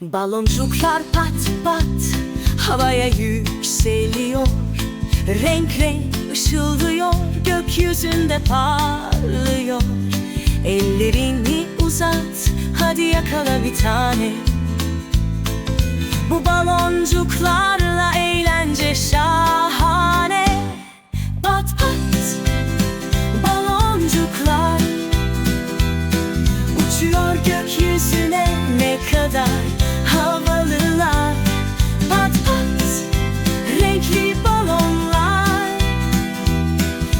Baloncuklar pat pat havaya yükseliyor. Renk renk ışıldıyor gökyüzünde parlıyor. Ellerini uzat hadi yakala bir tane. Bu baloncuklarla eğlence şahane. Pat pat baloncuklar Uçuyor gökyüzüne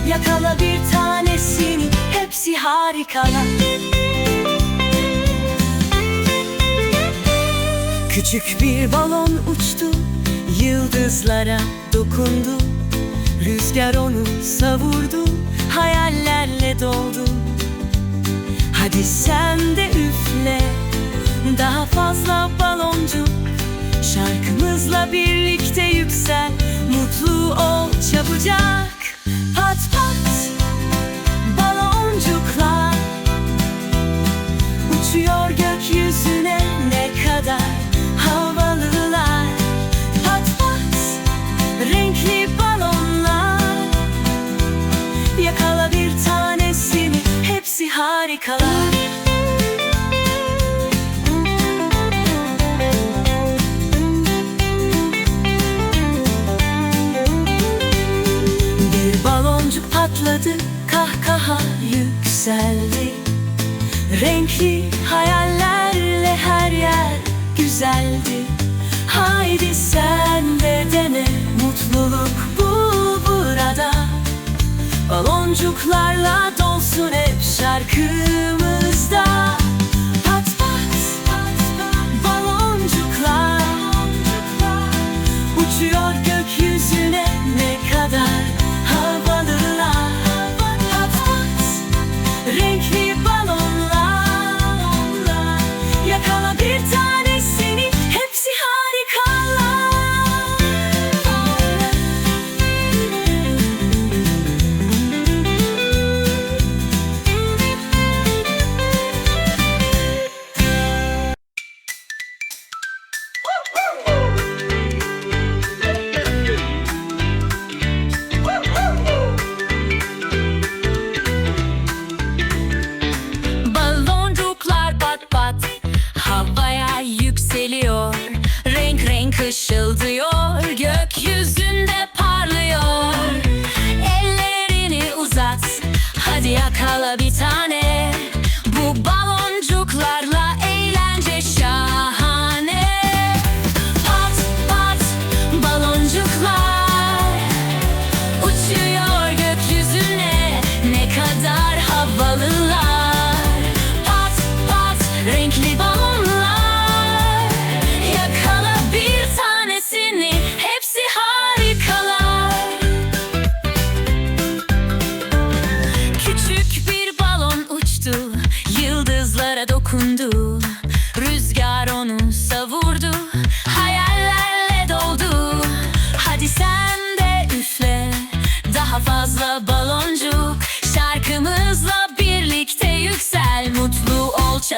Yakala bir tanesini hepsi harikalar Küçük bir balon uçtu Yıldızlara dokundu. Rüzgar onu savurdu Hayallerle doldu. Hadi sen de üfle Daha fazla baloncuk Şarkımızla birlikte yüksel Mutlu ol çabucak harikalar. Bir baloncuk patladı kahkaha yükseldi. Renkli hayallerle her yer güzeldi. Haydi sen de dene mutluluk bu burada. Baloncuklarla dolsun hep şarkımı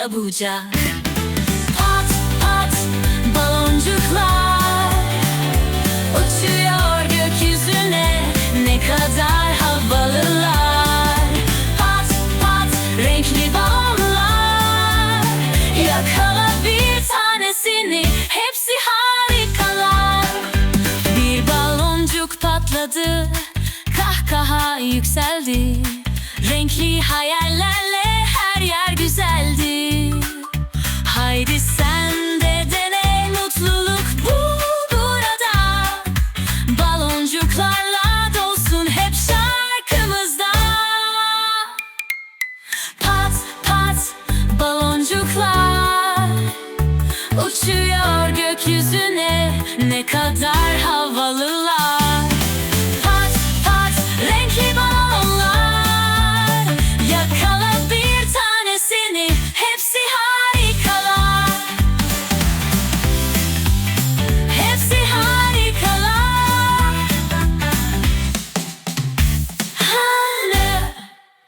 çabucak Pat pat baloncuklar Uçuyor gökyüzüne. Ne kadar havalılar. Pat pat renkli balonlar. Yakala bir tanesini hepsi harikalar. Bir baloncuk patladı kahkaha yükseldi. Renkli hayaller uçuyor gökyüzüne ne kadar